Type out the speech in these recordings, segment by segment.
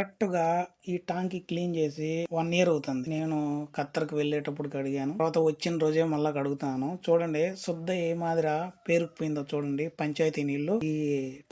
కరెక్ట్గా ఈ టాంకి క్లీన్ చేసి వన్ ఇయర్ అవుతుంది. నేను ఖత్తర్కి వెళ్ళేటప్పుడు కడిగాను. తర్వాత వచ్చిన రోజే మళ్ళా కడుగుతాను. చూడండి శుద్ధ ఏ మాదిర పేరుకుపోయిందో చూడండి. పంచాయతీ నీళ్ళు ఈ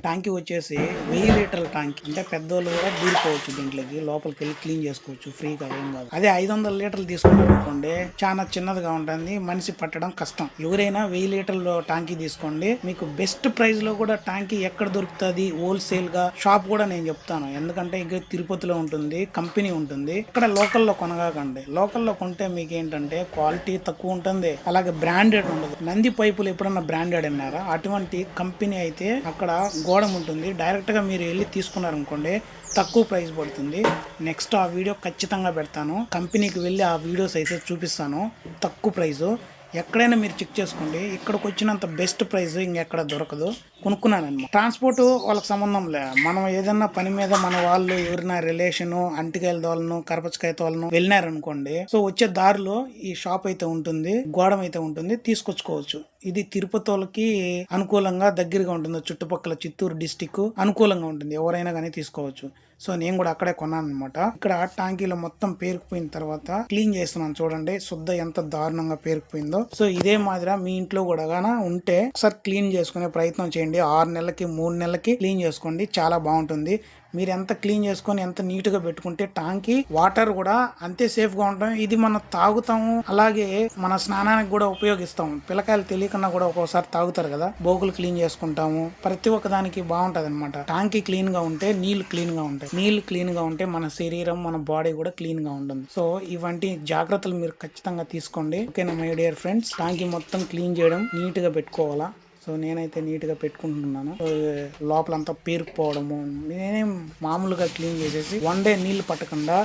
టాంకి వచ్చేసి వెయ్యి లీటర్ల టాంకి అంటే పెద్దోళ్ళు కూడా దూరిపోవచ్చు దీంట్లోకి. లోపలికి వెళ్ళి క్లీన్ చేసుకోవచ్చు. ఫ్రీగా ఏం కాదు. అదే ఐదు వందల లీటర్లు తీసుకున్నారు అనుకోండి చాలా చిన్నదిగా ఉంటుంది. మనిషి పట్టడం కష్టం. ఎవరైనా వెయ్యి లీటర్ల టాంకీ తీసుకోండి. మీకు బెస్ట్ ప్రైస్లో కూడా టాంకీ ఎక్కడ దొరుకుతుంది? హోల్సేల్గా షాప్ కూడా నేను చెప్తాను. ఎందుకంటే ఇక తిరుపతిలో ఉంటుంది కంపెనీ ఉంటుంది. ఇక్కడ లోకల్లో కొనగాకండి. లోకల్లో కొంటే మీకు ఏంటంటే క్వాలిటీ తక్కువ ఉంటుంది అలాగే బ్రాండెడ్ ఉండదు. నంది పైపులు ఎప్పుడన్నా బ్రాండెడ్ అన్నారా? అటువంటి కంపెనీ అయితే అక్కడ గోడం ఉంటుంది. డైరెక్ట్గా మీరు వెళ్ళి తీసుకున్నారనుకోండి తక్కువ ప్రైస్ పడుతుంది. నెక్స్ట్ ఆ వీడియో ఖచ్చితంగా పెడతాను. కంపెనీకి వెళ్ళి ఆ వీడియోస్ అయితే చూపిస్తాను తక్కువ ప్రైస్. ఎక్కడైనా మీరు చెక్ చేసుకోండి. ఇక్కడికి వచ్చినంత బెస్ట్ ప్రైస్ ఇంకెక్కడ దొరకదు. కొనుక్కున్నాను అనమాట ట్రాన్స్పోర్ట్ వాళ్ళకి సంబంధం లే. మనం ఏదన్నా పని మీద మన వాళ్ళు ఎవరైనా రిలేషన్ అంటికాయల తోలను కరపచకాయ తోలను వెళ్ళినారనుకోండి. సో వచ్చే దారిలో ఈ షాప్ అయితే ఉంటుంది గోడం అయితే ఉంటుంది తీసుకొచ్చుకోవచ్చు. ఇది తిరుపతి వాళ్ళకి అనుకూలంగా దగ్గరగా ఉంటుంది. చుట్టుపక్కల చిత్తూరు డిస్టిక్ అనుకూలంగా ఉంటుంది. ఎవరైనా కానీ తీసుకోవచ్చు. సో నేను కూడా అక్కడే కొన్నాను అనమాట ఇక్కడ టాంకీలో మొత్తం పేరుకుపోయిన తర్వాత క్లీన్ చేస్తున్నాను చూడండి. శుద్ధ ఎంత దారుణంగా పేరుకుపోయిందో. సో ఇదే మాదిరి మీ ఇంట్లో కూడా ఉంటే ఒకసారి క్లీన్ చేసుకునే ప్రయత్నం చేయండి. ఆరు నెలలకి మూడు నెలలకి క్లీన్ చేసుకోండి. చాలా బాగుంటుంది. మీరు ఎంత క్లీన్ చేసుకొని ఎంత నీట్గా పెట్టుకుంటే టాంకి వాటర్ కూడా అంతే సేఫ్గా ఉంటాం. ఇది మనం తాగుతాము. అలాగే మన స్నానానికి కూడా ఉపయోగిస్తాము. పిల్లకాయలు తెలియకుండా కూడా ఒక్కోసారి తాగుతారు కదా. బోగులు క్లీన్ చేసుకుంటాము. ప్రతి ఒక్క దానికి బాగుంటది అనమాట టాంకి క్లీన్గా ఉంటే నీళ్ళు క్లీన్గా ఉంటాయి. నీళ్ళు క్లీన్గా ఉంటే మన శరీరం మన బాడీ కూడా క్లీన్గా ఉంటుంది. సో ఇవంటి జాగ్రత్తలు మీరు ఖచ్చితంగా తీసుకోండి. ఓకేనా మై డియర్ ఫ్రెండ్స్? టాంకి మొత్తం క్లీన్ చేయడం నీట్గా పెట్టుకోవాలా? సో నేనైతే నీట్గా పెట్టుకుంటున్నాను. లోపలంతా పేరుకుపోవడము. నేనేం మామూలుగా క్లీన్ చేసేసి వన్ డే నీళ్ళు పట్టకుండా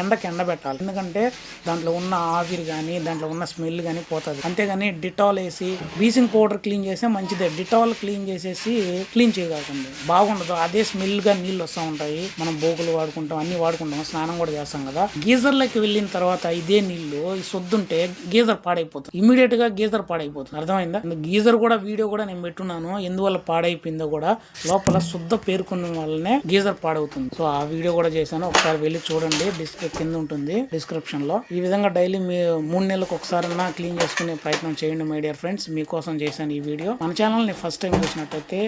ఎండకి ఎండబెట్టాలి. ఎందుకంటే దాంట్లో ఉన్న ఆవిరి కానీ దాంట్లో ఉన్న స్మెల్ కానీ పోతుంది. అంతేగాని డిటాల్ వేసి బీసింగ్ పౌడర్ క్లీన్ చేస్తే మంచిదే. డిటాల్ క్లీన్ చేసేసి క్లీన్ చేయగలుగుతుంది బాగుండదు. అదే స్మెల్గా నీళ్ళు వస్తూ ఉంటాయి. మనం బోకులు వాడుకుంటాం అన్ని వాడుకుంటాం స్నానం కూడా చేస్తాం కదా. గీజర్లోకి వెళ్ళిన తర్వాత ఇదే నీళ్ళు సొద్దుంటే గీజర్ పాడైపోతుంది. ఇమీడియట్గా గీజర్ పాడైపోతుంది. అర్థమైందా? గీజర్ కూడా వీడియో కూడా నేను పెట్టున్నాను. ఎందువల్ల పాడైపోయిందో కూడా లోపల శుద్ధ పేర్కొన్న వల్లనే గీజర్ పాడవుతుంది సో ఆ వీడియో కూడా చేశాను. ఒకసారి వెళ్ళి చూడండి. డిస్క్ కింద ఉంటుంది డిస్క్రిప్షన్లో. ఈ విధంగా డైలీ మీ మూడు నెలలకు ఒకసారి క్లీన్ చేసుకునే ప్రయత్నం చేయండి మై డియర్ ఫ్రెండ్స్. మీకోసం చేశాను ఈ వీడియో. మన ఛానల్ని ఫస్ట్ టైం చూసినట్టయితే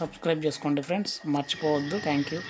సబ్స్క్రైబ్ చేసుకోండి ఫ్రెండ్స్. మర్చిపోవద్దు. Thank you.